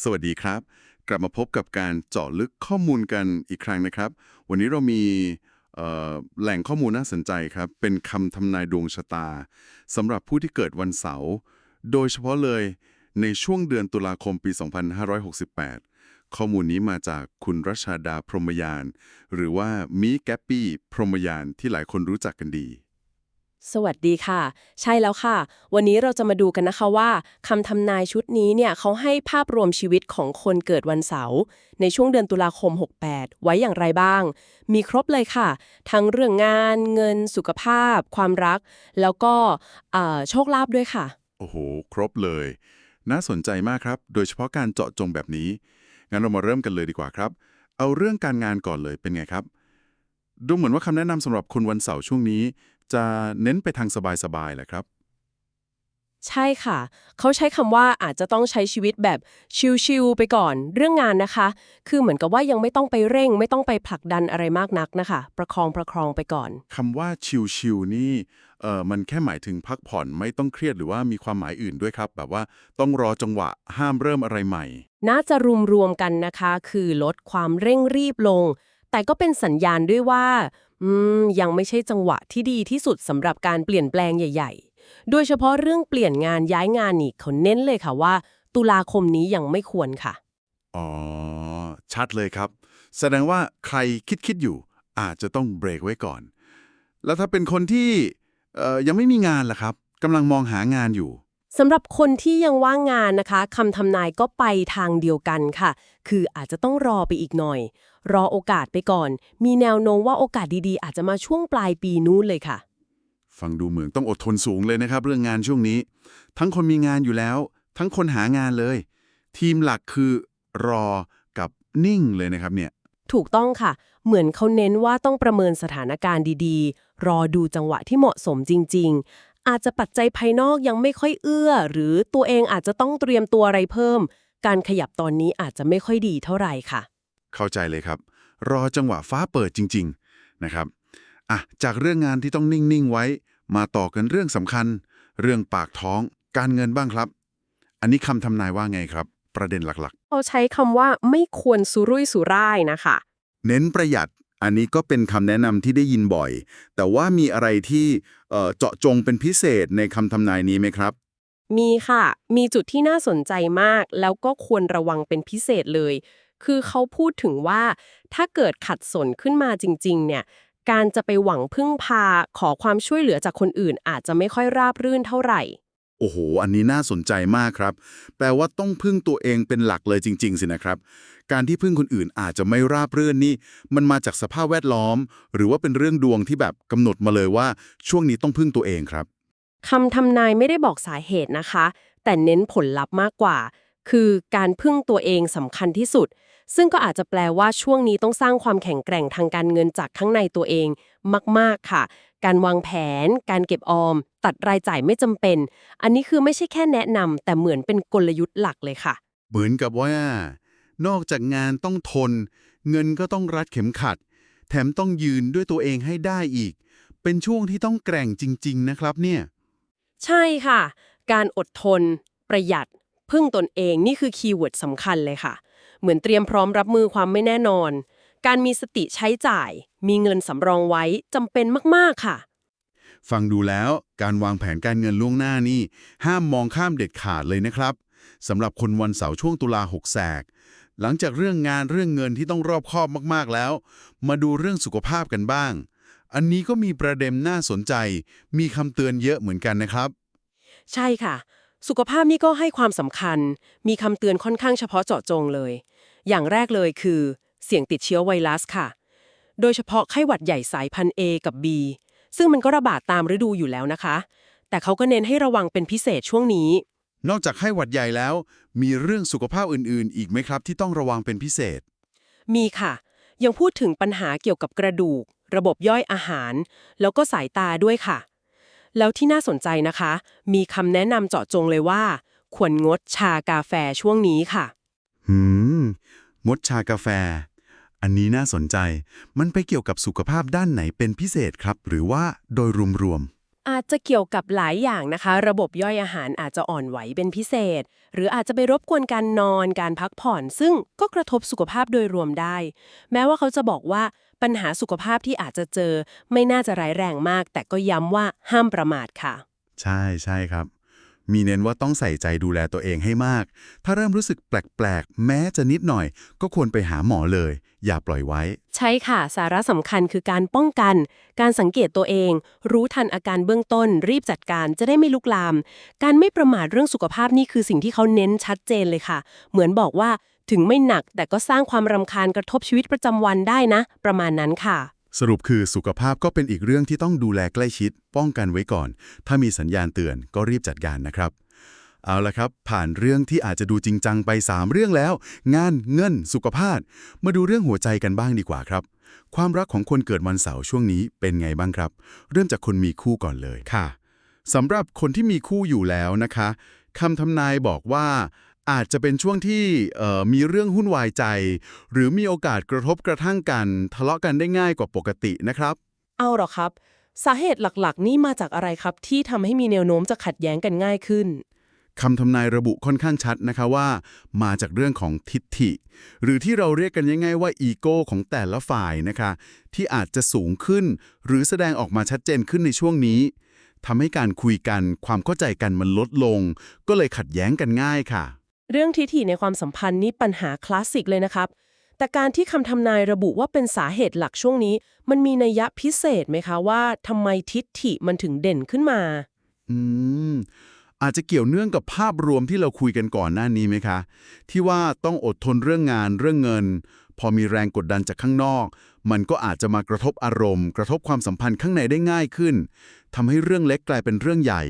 สวัสดีครับ กลับมาพบกับการเจาะลึกข้อมูลกันอีกครั้งนะครับ วันนี้เรามีแหล่งข้อมูลน่าสนใจครับ เป็นคำทำนายดวงชะตาสำหรับผู้ที่เกิดวันเสาร์โดยเฉพาะเลยในช่วงเดือนตุลาคมปี 2568 ข้อมูลนี้มาจากคุณรัชาดาพรหมยาน หรือว่ามีแกปปี้พรหมยานที่หลายคนรู้จักกันดี สวัสดีค่ะ ใช่แล้วค่ะ วันนี้เราจะมาดูกันนะคะว่าคำทำนายชุดนี้เนี่ยเขาให้ภาพรวมชีวิตของคนเกิดวันเสาร์ในช่วงเดือนตุลาคม 68 ไว้อย่างไรบ้าง มีครบเลยค่ะ ทั้งเรื่องงาน เงิน สุขภาพ ความรัก แล้วก็โชคลาภด้วยค่ะ โอ้โห ครบเลย น่าสนใจมากครับ โดยเฉพาะการเจาะจงแบบนี้ งั้นเรามาเริ่มกันเลยดีกว่าครับ เอาเรื่องการงานก่อนเลยเป็นไงครับ ดูเหมือนว่าคำแนะนำสำหรับคนวันเสาร์ช่วงนี้ จะเน้นไปทางสบายๆแหละครับ ใช่ค่ะ เขาใช้คำว่าอาจจะต้องใช้ชีวิตแบบชิลๆไปก่อนเรื่องงานนะคะ คือเหมือนกับว่ายังไม่ต้องไปเร่ง ไม่ต้องไปผลักดันอะไรมากนักนะคะ ประคองประคองไปก่อน คำว่าชิลๆนี่เอ่อมันแค่หมายถึงพักผ่อนไม่ต้องเครียดหรือว่ามีความหมายอื่นด้วยครับ แบบว่าต้องรอจังหวะห้ามเริ่มอะไรใหม่ น่าจะรุมรวมกันนะคะ คือลดความเร่งรีบลง แต่ก็เป็นสัญญาณด้วยว่า อืม ยังไม่ใช่จังหวะที่ดีที่สุดสำหรับการเปลี่ยนแปลงใหญ่ ๆ โดยเฉพาะเรื่องเปลี่ยนงานย้ายงานนี่เขาเน้นเลยค่ะว่า ตุลาคมนี้ยังไม่ควรค่ะ อ๋อ ชัดเลยครับ แสดงว่าใครคิดคิดอยู่ อาจจะต้องเบรกไว้ก่อน แล้วถ้าเป็นคนที่ยังไม่มีงานล่ะครับกำลังมองหางานอยู่ สำหรับคนที่ยังว่างงานนะคะคำทำนายก็ไปทางเดียวกันค่ะ คืออาจจะต้องรอไปอีกหน่อย รอโอกาสไปก่อน มีแนวโน้มว่าโอกาสดีๆ อาจจะมาช่วงปลายปีนู้นเลยค่ะ ฟังดูเหมือนต้องอดทนสูงเลยนะครับ เรื่องงานช่วงนี้ ทั้งคนมีงานอยู่แล้ว ทั้งคนหางานเลย ทีมหลักคือรอกับนิ่งเลยนะครับเนี่ยถูกต้องค่ะ เหมือนเขาเน้นว่าต้องประเมินสถานการณ์ดีๆ รอดูจังหวะที่เหมาะสมจริงๆ อาจจะปัจจัยภายนอกยังไม่ค่อยเอื้อ หรือตัวเองอาจจะต้องเตรียมตัวอะไรเพิ่ม การขยับตอนนี้อาจจะไม่ค่อยดีเท่าไหร่ค่ะ เข้าใจเลยครับ รอจังหวะฟ้าเปิดจริง ๆนะครับอะจากเรื่องงานที่ต้องนิ่ง ๆ ไว้ มาต่อกันเรื่องสำคัญ เรื่องปากท้อง การเงินบ้างครับ อันนี้คำทำนายว่าไงครับ ประเด็นหลักเขาใช้คำว่าไม่ควรสุรุ่ยสุร่ายนะคะๆเน้นประหยัด อันนี้ก็เป็นคำแนะนำที่ได้ยินบ่อย แต่ว่ามีอะไรที่เจาะจงเป็นพิเศษในคำทำนายนี้ไหมครับ มีค่ะ มีจุดที่น่าสนใจมาก แล้วก็ควรระวังเป็นพิเศษเลย คือเขาพูดถึงว่า ถ้าเกิดขัดสนขึ้นมาจริง ๆ เนี่ย การจะไปหวังพึ่งพาขอความช่วยเหลือจากคนอื่นอาจจะไม่ค่อยราบรื่นเท่าไหร่ โอ้โห อันนี้น่าสนใจมากครับ แปลว่าต้องพึ่งตัวเองเป็นหลักเลยจริง ๆ สินะครับ การที่พึ่งคนอื่นอาจจะไม่ราบรื่นนี่ มันมาจากสภาพแวดล้อม หรือว่าเป็นเรื่องดวงที่แบบกำหนดมาเลยว่า ช่วงนี้ต้องพึ่งตัวเองครับคำทำนายไม่ได้บอกสาเหตุนะคะ แต่เน้นผลลัพธ์มากกว่า คือการพึ่งตัวเองสำคัญที่สุด ซึ่งก็อาจจะแปลว่าช่วงนี้ต้องสร้างความแข็งแกร่งทางการเงินจากข้างในตัวเองมาก ๆ ค่ะ การวางแผน การเก็บออม ตัดรายจ่ายไม่จำเป็น อันนี้คือไม่ใช่แค่แนะนำแต่เหมือนเป็นกลยุทธ์หลักเลยค่ะ เหมือนกับว่า นอกจากงานต้องทน เงินก็ต้องรัดเข็มขัด แถมต้องยืนด้วยตัวเองให้ได้อีก เป็นช่วงที่ต้องแกร่งจริง ๆ นะครับเนี่ย ใช่ค่ะ การอดทน ประหยัด พึ่งตนเองนี่คือคีย์เวิร์ดสำคัญเลยค่ะ เหมือนเตรียมพร้อมรับมือความไม่แน่นอน การมีสติใช้จ่าย มีเงินสำรองไว้จำเป็นมากๆค่ะ ฟังดูแล้วการวางแผนการเงินล่วงหน้านี่ ห้ามมองข้ามเด็ดขาดเลยนะครับสำหรับคนวันเสาร์ช่วงตุลาหกแสกหลังจากเรื่องงานเรื่องเงินที่ต้องรอบคอบมากๆแล้ว มาดูเรื่องสุขภาพกันบ้าง อันนี้ก็มีประเด็นน่าสนใจ มีคำเตือนเยอะเหมือนกันนะครับ ใช่ค่ะ สุขภาพนี่ก็ให้ความสำคัญ มีคำเตือนค่อนข้างเฉพาะเจาะจงเลย อย่างแรกเลยคือ เสี่ยงติดเชื้อไวรัสค่ะ โดยเฉพาะไข้หวัดใหญ่สายพันธุ์ A กับ B ซึ่งมันก็ระบาดตามฤดูอยู่แล้วนะคะ แต่เขาก็เน้นให้ระวังเป็นพิเศษช่วงนี้ นอกจากไข้หวัดใหญ่แล้ว มีเรื่องสุขภาพอื่นๆ อีกไหมครับ ที่ต้องระวังเป็นพิเศษ มีค่ะ ยังพูดถึงปัญหาเกี่ยวกับกระดูก ระบบย่อยอาหาร แล้วก็สายตาด้วยค่ะ แล้วที่น่าสนใจนะคะ มีคำแนะนำเจาะจงเลยว่า ควรงดชากาแฟช่วงนี้ค่ะ หืม งดชากาแฟ อันนี้น่าสนใจ มันไปเกี่ยวกับสุขภาพด้านไหนเป็นพิเศษครับ หรือว่าโดยรวม อาจจะเกี่ยวกับหลายอย่างนะคะ ระบบย่อยอาหารอาจจะอ่อนไหวเป็นพิเศษ หรืออาจจะไปรบกวนการนอนการพักผ่อน ซึ่งก็กระทบสุขภาพโดยรวมได้ แม้ว่าเขาจะบอกว่าปัญหาสุขภาพที่อาจจะเจอ ไม่น่าจะร้ายแรงมาก แต่ก็ย้ำว่าห้ามประมาทค่ะ ใช่ใช่ครับ มีเน้นว่าต้องใส่ใจดูแลตัวเองให้มาก ถ้าเริ่มรู้สึกแปลกๆ แม้จะนิดหน่อย ก็ควรไปหาหมอเลย อย่าปล่อยไว้ ใช่ค่ะ สาระสำคัญคือการป้องกัน การสังเกตตัวเอง รู้ทันอาการเบื้องต้น รีบจัดการจะได้ไม่ลุกลาม การไม่ประมาทเรื่องสุขภาพนี่คือสิ่งที่เขาเน้นชัดเจนเลยค่ะ เหมือนบอกว่าถึงไม่หนักแต่ก็สร้างความรำคาญกระทบชีวิตประจำวันได้นะ ประมาณนั้นค่ะ สรุปคือสุขภาพก็เป็นอีกเรื่องที่ต้องดูแลใกล้ชิด ป้องกันไว้ก่อน ถ้ามีสัญญาณเตือนก็รีบจัดการนะครับ เอาละครับ ผ่านเรื่องที่อาจจะดูจริงจังไป 3 เรื่องแล้ว งานเงิน สุขภาพ มาดูเรื่องหัวใจกันบ้างดีกว่าครับ ความรักของคนเกิดวันเสาร์ช่วงนี้เป็นไงบ้างครับ เริ่มจากคนมีคู่ก่อนเลยค่ะสำหรับคนที่มีคู่อยู่แล้วนะคะคำทำนายบอกว่า อาจจะเป็นช่วงที่เอ่อมีเรื่องหุ้นวายใจ หรือมีโอกาสกระทบกระทั่งกันทะเลาะกันได้ง่ายกว่าปกตินะครับ เอาหรอครับ สาเหตุหลักๆ นี่มาจากอะไรครับ ที่ทำให้มีแนวโน้มจะขัดแย้งกันง่ายขึ้นคำทำนายระบุค่อนข้างชัดนะคะว่า มาจากเรื่องของทิฏฐิ หรือที่เราเรียกกันง่ายๆว่าอีโก้ของแต่ละฝ่ายนะคะ ที่อาจจะสูงขึ้น หรือแสดงออกมาชัดเจนขึ้นในช่วงนี้ทำให้การคุยกันความเข้าใจกันมันลดลง ก็เลยขัดแย้งกันง่ายค่ะ เรื่องทิฐิในความสัมพันธ์นี่ปัญหาคลาสสิกเลยนะครับ แต่การที่คำทำนายระบุว่าเป็นสาเหตุหลักช่วงนี้ มันมีนัยยะพิเศษไหมคะว่าทำไมทิฐิมันถึงเด่นขึ้นมา อืม อาจจะเกี่ยวเนื่องกับภาพรวมที่เราคุยกันก่อนหน้านี้ไหมคะ ที่ว่าต้องอดทนเรื่องงานเรื่องเงิน พอมีแรงกดดันจากข้างนอก มันก็อาจจะมากระทบอารมณ์ กระทบความสัมพันธ์ข้างในได้ง่ายขึ้นทำให้เรื่องเล็กกลายเป็นเรื่องใหญ่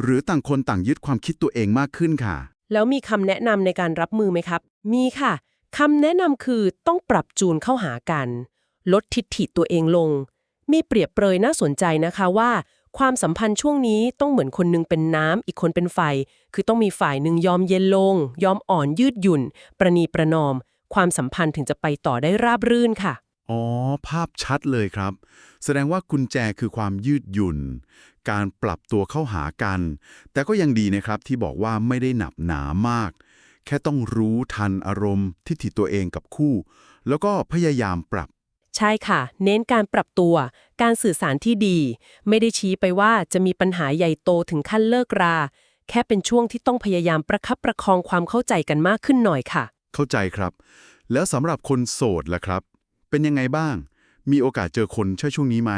หรือต่างคนต่างยึดความคิดตัวเองมากขึ้นค่ะ แล้วมีคำแนะนำในการรับมือไหมครับ มีค่ะคำแนะนำคือต้องปรับจูนเข้าหากัน ลดทิฐิตัวเองลง มีเปรียบเปรยน่าสนใจนะคะว่า ความสัมพันธ์ช่วงนี้ต้องเหมือนคนหนึงเป็นน้ำอีกคนเป็นไฟ คือต้องมีฝ่ายหนึ่งยอมเย็นลง ยอมอ่อนยืดหยุ่น ประนีประนอม ความสัมพันธ์ถึงจะไปต่อได้ราบรื่นค่ะ อ๋อ ภาพชัดเลยครับ แสดงว่ากุญแจคือความยืดหยุ่น การปรับตัวเข้าหากัน แต่ก็ยังดีนะครับที่บอกว่าไม่ได้หนับหนามาก แค่ต้องรู้ทันอารมณ์ทิฏฐิตัวเองกับคู่ แล้วก็พยายามปรับ ใช่ค่ะ เน้นการปรับตัว การสื่อสารที่ดี ไม่ได้ชี้ไปว่าจะมีปัญหาใหญ่โตถึงขั้นเลิกรา แค่เป็นช่วงที่ต้องพยายามประคับประคองความเข้าใจกันมากขึ้นหน่อยค่ะ เข้าใจครับ แล้วสำหรับคนโสดล่ะครับ เป็นยังไงบ้าง มีโอกาสเจอคนใช่ช่วงนี้ไหม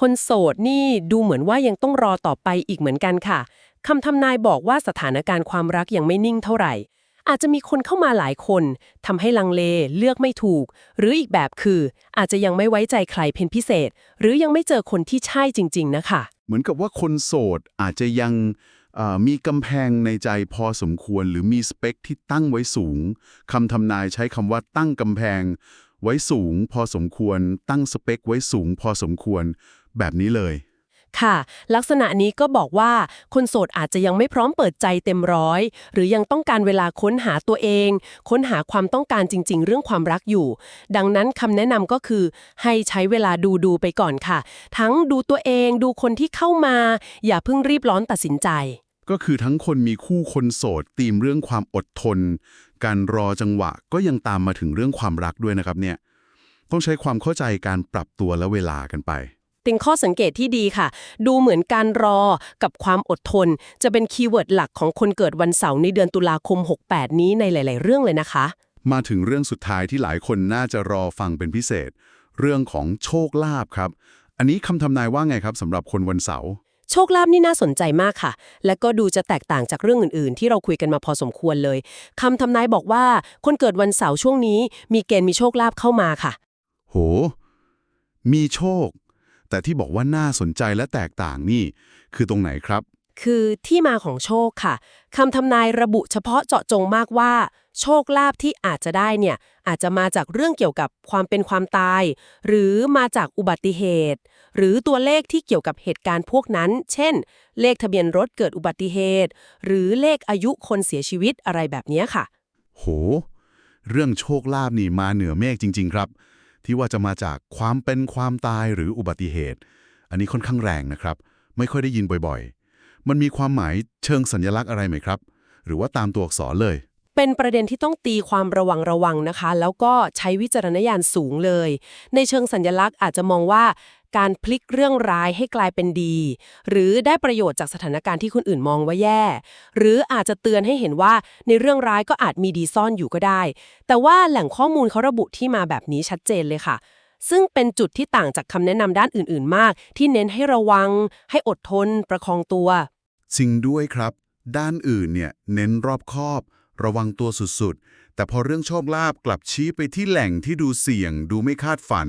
คนโสดนี่ดูเหมือนว่ายังต้องรอต่อไปอีกเหมือนกันค่ะคำทำนายบอกว่าสถานการณ์ความรักยังไม่นิ่งเท่าไหร่ อาจจะมีคนเข้ามาหลายคนทำให้ลังเลเลือกไม่ถูก หรืออีกแบบคือ อาจจะยังไม่ไว้ใจใครเป็นพิเศษ หรือยังไม่เจอคนที่ใช่จริง ๆ นะคะ เหมือนกับว่าคนโสดอาจจะยังเอ่อมีกำแพงในใจพอสมควร หรือมีสเปคที่ตั้งไว้สูงคำทำนายใช้คำว่าตั้งกำแพง ไว้สูงพอสมควร ตั้งสเปคไว้สูงพอสมควร แบบนี้เลย ค่ะ ลักษณะนี้ก็บอกว่าคนโสดอาจจะยังไม่พร้อมเปิดใจเต็มร้อย หรือยังต้องการเวลาค้นหาตัวเอง ค้นหาความต้องการจริง ๆ เรื่องความรักอยู่ ดังนั้นคำแนะนำก็คือ ให้ใช้เวลาดูดูไปก่อนค่ะ ทั้งดูตัวเองดูคนที่เข้ามา อย่าเพิ่งรีบร้อนตัดสินใจ ก็คือทั้งคนมีคู่คนโสดตีมเรื่องความอดทน การรอจังหวะก็ยังตามมาถึงเรื่องความรักด้วยนะครับเนี่ยต้องใช้ความเข้าใจการปรับตัวและเวลากันไปติงข้อสังเกตที่ดีค่ะ ดูเหมือนการรอกับความอดทน จะเป็นคีย์เวิร์ดหลักของคนเกิดวันเสาร์ในเดือนตุลาคม 68 นี้ในหลาย ๆ เรื่องเลยนะคะ มาถึงเรื่องสุดท้ายที่หลายคนน่าจะรอฟังเป็นพิเศษ เรื่องของโชคลาภครับ อันนี้คำทำนายว่าไงครับสำหรับคนวันเสาร์ โชคลาภนี่น่าสนใจมากค่ะ และก็ดูจะแตกต่างจากเรื่องอื่นๆ ที่เราคุยกันมาพอสมควรเลยคำทำนายบอกว่า คนเกิดวันเสาร์ช่วงนี้ มีเกณฑ์มีโชคลาภเข้ามาค่ะ โห มีโชค แต่ที่บอกว่าน่าสนใจและแตกต่างนี่ คือตรงไหนครับ คือที่มาของโชคค่ะคำทำนายระบุเฉพาะเจาะจงมากว่า โชคลาภที่อาจจะได้เนี่ยอาจจะมาจากเรื่องเกี่ยวกับความเป็นความตาย หรือมาจากอุบัติเหตุ หรือตัวเลขที่เกี่ยวกับเหตุการณ์พวกนั้น เช่น เลขทะเบียนรถเกิดอุบัติเหตุ หรือเลขอายุคนเสียชีวิตอะไรแบบนี้ค่ะ โห เรื่องโชคลาภนี่มาเหนือเมฆจริง ๆ ครับ ที่ว่าจะมาจากความเป็นความตายหรืออุบัติเหตุ อันนี้ค่อนข้างแรงนะครับ ไม่ค่อยได้ยินบ่อยๆ มันมีความหมายเชิงสัญลักษณ์อะไรไหมครับ หรือว่าตามตัวอักษรเลย เป็นประเด็นที่ต้องตีความระวังระวังนะคะ แล้วก็ใช้วิจารณญาณสูงเลย ในเชิงสัญลักษณ์อาจจะมองว่าการพลิกเรื่องร้ายให้กลายเป็นดี หรือได้ประโยชน์จากสถานการณ์ที่คนอื่นมองว่าแย่ หรืออาจจะเตือนให้เห็นว่าในเรื่องร้ายก็อาจมีดีซ่อนอยู่ก็ได้ แต่ว่าแหล่งข้อมูลเขาระบุที่มาแบบนี้ชัดเจนเลยค่ะ ซึ่งเป็นจุดที่ต่างจากคำแนะนำด้านอื่น ๆ มาก ที่เน้นให้ระวัง ให้อดทน ประคองตัว จริงด้วยครับ ด้านอื่นเนี่ยเน้นรอบคอบ ระวังตัวสุดๆ แต่พอเรื่องโชคลาภกลับชี้ไปที่แหล่งที่ดูเสี่ยง ดูไม่คาดฝัน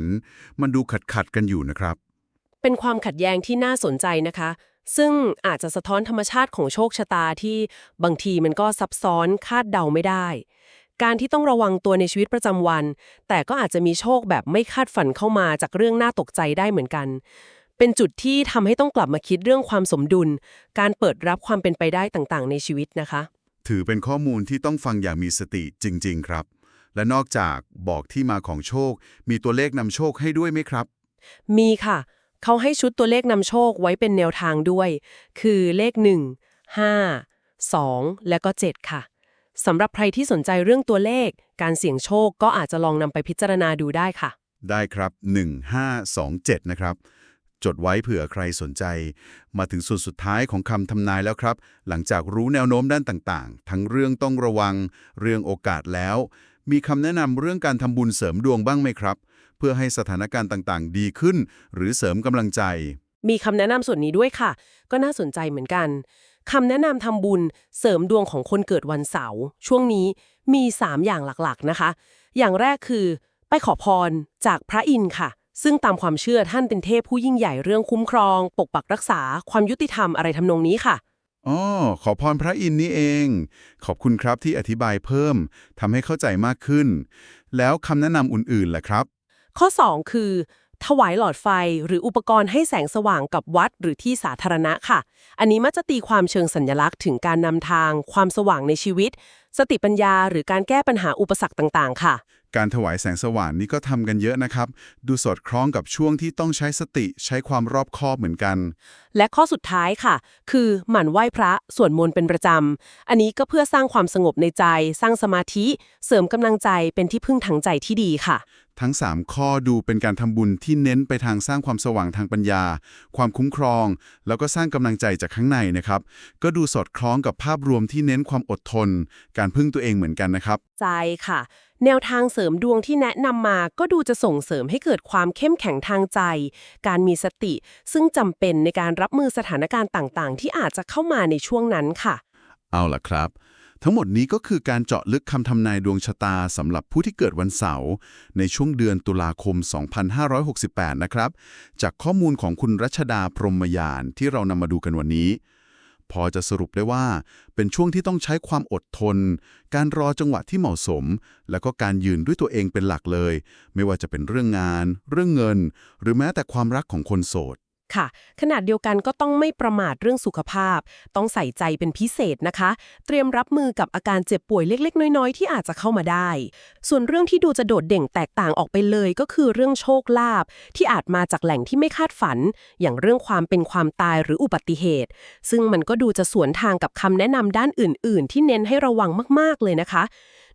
มันดูขัดขัดกันอยู่นะครับ เป็นความขัดแย้งที่น่าสนใจนะคะ ซึ่งอาจจะสะท้อนธรรมชาติของโชคชะตาที่บางทีมันก็ซับซ้อนคาดเดาไม่ได้ การที่ต้องระวังตัวในชีวิตประจำวัน แต่ก็อาจจะมีโชคแบบไม่คาดฝันเข้ามาจากเรื่องน่าตกใจได้เหมือนกัน เป็นจุดที่ทำให้ต้องกลับมาคิดเรื่องความสมดุล การเปิดรับความเป็นไปได้ต่างๆ ในชีวิตนะคะ ถือเป็นข้อมูลที่ต้องฟังอย่างมีสติจริง ๆ ครับ และนอกจากบอกที่มาของโชค มีตัวเลขนำโชคให้ด้วยไหมครับ มีค่ะ เขาให้ชุดตัวเลขนำโชคไว้เป็นแนวทางด้วย คือเลข 1 5 2 และก็ 7 ค่ะสำหรับใครที่สนใจเรื่องตัวเลข การเสี่ยงโชคก็อาจจะลองนำไปพิจารณาดูได้ค่ะ ได้ครับ 1527 นะครับ จดไว้เผื่อใครสนใจ มาถึงส่วนสุดท้ายของคำทำนายแล้วครับ หลังจากรู้แนวโน้มด้านต่างๆ ทั้งเรื่องต้องระวัง เรื่องโอกาสแล้ว มีคำแนะนำเรื่องการทำบุญเสริมดวงบ้างไหมครับ เพื่อให้สถานการณ์ต่างๆ ดีขึ้น หรือเสริมกำลังใจ มีคำแนะนำส่วนนี้ด้วยค่ะ ก็น่าสนใจเหมือนกันคำแนะนำทำบุญเสริมดวงของคนเกิดวันเสาร์ช่วงนี้มี 3 อย่างหลักๆนะคะ อย่างแรกคือ ไปขอพรจากพระอินทร์ค่ะ ซึ่งตามความเชื่อท่านเป็นเทพผู้ยิ่งใหญ่เรื่องคุ้มครอง ปกปักรักษาความยุติธรรมอะไรทำนองนี้ค่ะ อ๋อ ขอพรพระอินทร์นี่เอง ขอบคุณครับที่อธิบายเพิ่มทำให้เข้าใจมากขึ้น แล้วคำแนะนำอื่นๆล่ะครับ ข้อ 2 คือ ถวายหลอดไฟหรืออุปกรณ์ให้แสงสว่างกับวัดหรือที่สาธารณะค่ะ อันนี้มักจะตีความเชิงสัญลักษณ์ถึงการนำทาง ความสว่างในชีวิต สติปัญญา หรือการแก้ปัญหาอุปสรรคต่างๆ ค่ะ การถวายแสงสว่างนี้ก็ทำกันเยอะนะครับ ดูสอดคล้องกับช่วงที่ต้องใช้สติใช้ความรอบคอบเหมือนกัน และข้อสุดท้ายค่ะ คือหมั่นไหว้พระสวดมนต์เป็นประจำ อันนี้ก็เพื่อสร้างความสงบในใจ สร้างสมาธิ เสริมกำลังใจเป็นที่พึ่งทางใจที่ดีค่ะ ทั้ง 3 ข้อดูเป็นการทำบุญที่เน้นไปทางสร้างความสว่างทางปัญญา ความคุ้มครอง แล้วก็สร้างกำลังใจจากข้างในนะครับ ก็ดูสอดคล้องกับภาพรวมที่เน้นความอดทน การพึ่งตัวเองเหมือนกันนะครับ ใจค่ะ แนวทางเสริมดวงที่แนะนำมาก็ดูจะส่งเสริมให้เกิดความเข้มแข็งทางใจ การมีสติ ซึ่งจำเป็นในการรับมือสถานการณ์ต่างๆ ที่อาจจะเข้ามาในช่วงนั้นค่ะ เอาล่ะครับ ทั้งหมดนี้ก็คือการเจาะลึกคำทำนายดวงชะตาสำหรับผู้ที่เกิดวันเสาร์ในช่วงเดือนตุลาคม 2568 นะครับ จากข้อมูลของคุณรัชดาพรหมยานที่เรานำมาดูกันวันนี้ พอจะสรุปได้ว่า เป็นช่วงที่ต้องใช้ความอดทน การรอจังหวะที่เหมาะสม แล้วก็การยืนด้วยตัวเองเป็นหลักเลย ไม่ว่าจะเป็นเรื่องงาน เรื่องเงิน หรือแม้แต่ความรักของคนโสด ค่ะ ขนาดเดียวกันก็ต้องไม่ประมาทเรื่องสุขภาพ ต้องใส่ใจเป็นพิเศษนะคะ เตรียมรับมือกับอาการเจ็บป่วยเล็ก ๆ น้อยๆ ที่อาจจะเข้ามาได้ ส่วนเรื่องที่ดูจะโดดเด่นแตกต่างออกไปเลยก็คือเรื่องโชคลาภที่อาจมาจากแหล่งที่ไม่คาดฝัน อย่างเรื่องความเป็นความตายหรืออุบัติเหตุ ซึ่งมันก็ดูจะสวนทางกับคำแนะนำด้านอื่น ๆ ที่เน้นให้ระวังมากๆเลยนะคะ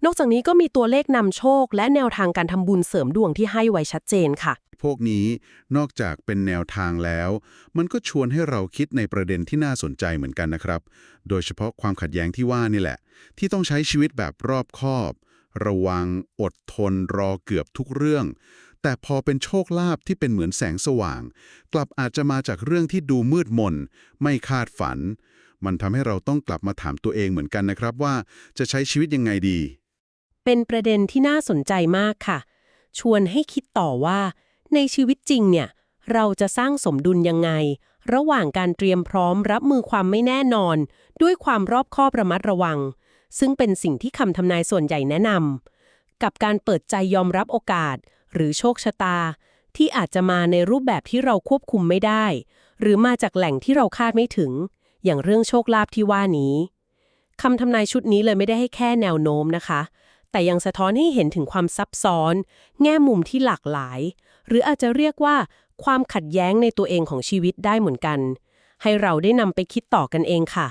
นอกจากนี้ก็มีตัวเลขนำโชค และแนวทางการทำบุญเสริมดวงที่ให้ไว้ชัดเจนค่ะ พวกนี้ นอกจากเป็นแนวทางแล้ว มันก็ชวนให้เราคิดในประเด็นที่น่าสนใจเหมือนกันนะครับ โดยเฉพาะความขัดแย้งที่ว่านี่แหละ ที่ต้องใช้ชีวิตแบบรอบคอบ ระวังอดทนรอเกือบทุกเรื่อง แต่พอเป็นโชคลาภที่เป็นเหมือนแสงสว่าง กลับอาจจะมาจากเรื่องที่ดูมืดมน ไม่คาดฝัน มันทำให้เราต้องกลับมาถามตัวเองเหมือนกันนะครับว่าจะใช้ชีวิตยังไงดี เป็นประเด็นที่น่าสนใจมากค่ะ ชวนให้คิดต่อว่า ในชีวิตจริงเนี่ย เราจะสร้างสมดุลยังไง ระหว่างการเตรียมพร้อมรับมือความไม่แน่นอน ด้วยความรอบคอบระมัดระวัง ซึ่งเป็นสิ่งที่คำทำนายส่วนใหญ่แนะนำกับการเปิดใจยอมรับโอกาส หรือโชคชะตา ที่อาจจะมาในรูปแบบที่เราควบคุมไม่ได้ หรือมาจากแหล่งที่เราคาดไม่ถึง อย่างเรื่องโชคลาภที่ว่านี้คำทำนายชุดนี้เลยไม่ได้ให้แค่แนวโน้มนะคะ แต่ยังสะท้อนให้เห็นถึงความซับซ้อน แง่มุมที่หลากหลาย รืออาจจะเรียกว่า ความขัดแย้งในตัวเองของชีวิตได้เหมือนกัน ให้เราได้นำไปคิดต่อกันเองค่ะ